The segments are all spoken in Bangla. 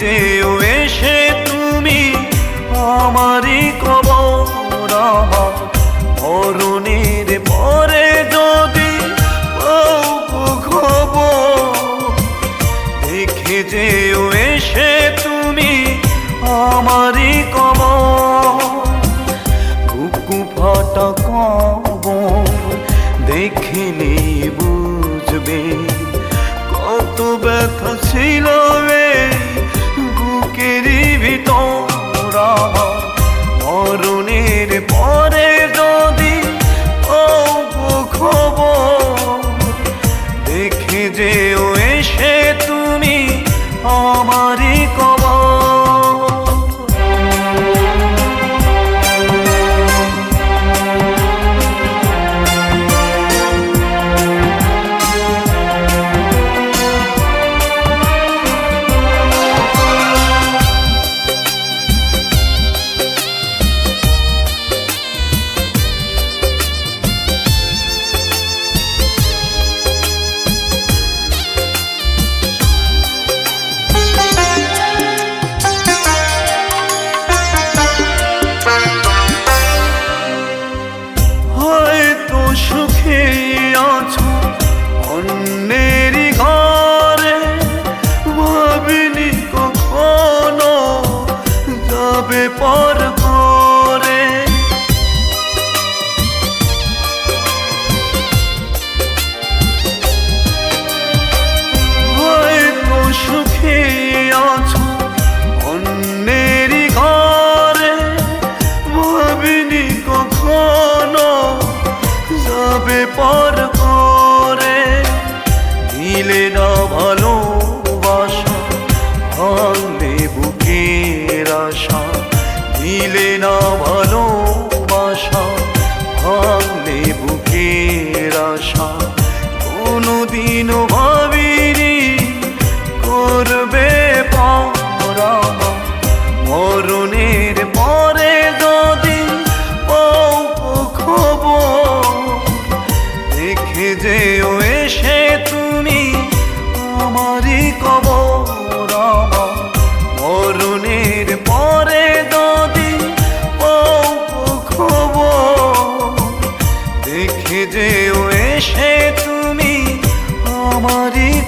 যেও এসে তুমি আমারই কবর অরণের পরে যদি দেখে যেও এসে তুমি আমারই কবর বুকু ফাটা কবর দেখিনি বুঝবে কত ব্যথা ছিল যেও এসে তুমি আমারই কব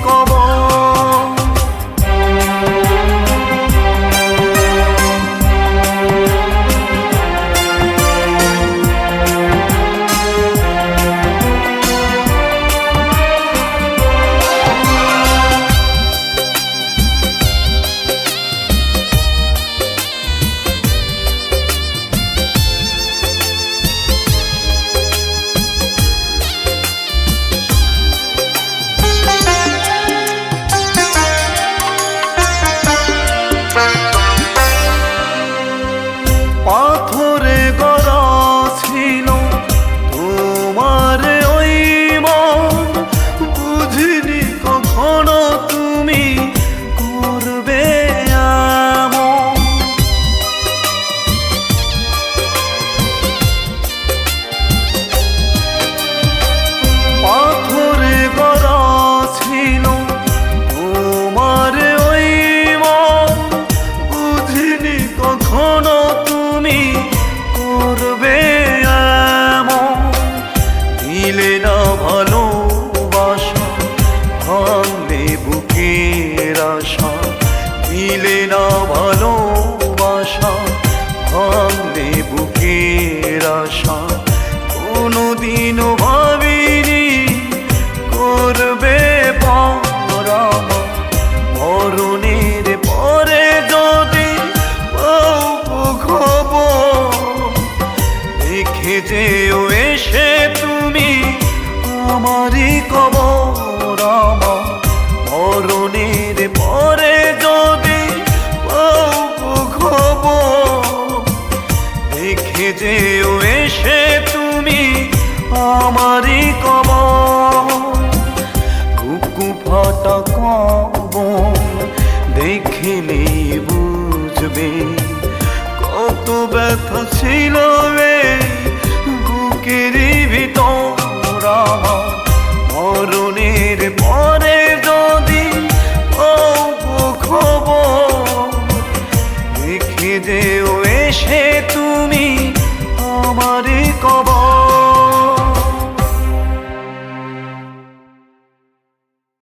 como কোনো দিন ভাবিনি করবে পরম। পরে যদি খবর দেখে যেও এসে তুমি আমারই কবর কব দেখিলে বুঝবে? কত ব্যথা ছিল বুকের ভিতর। মরণের পরে যদি খবর দেখে যেও এসে তুমি আমারই কবর।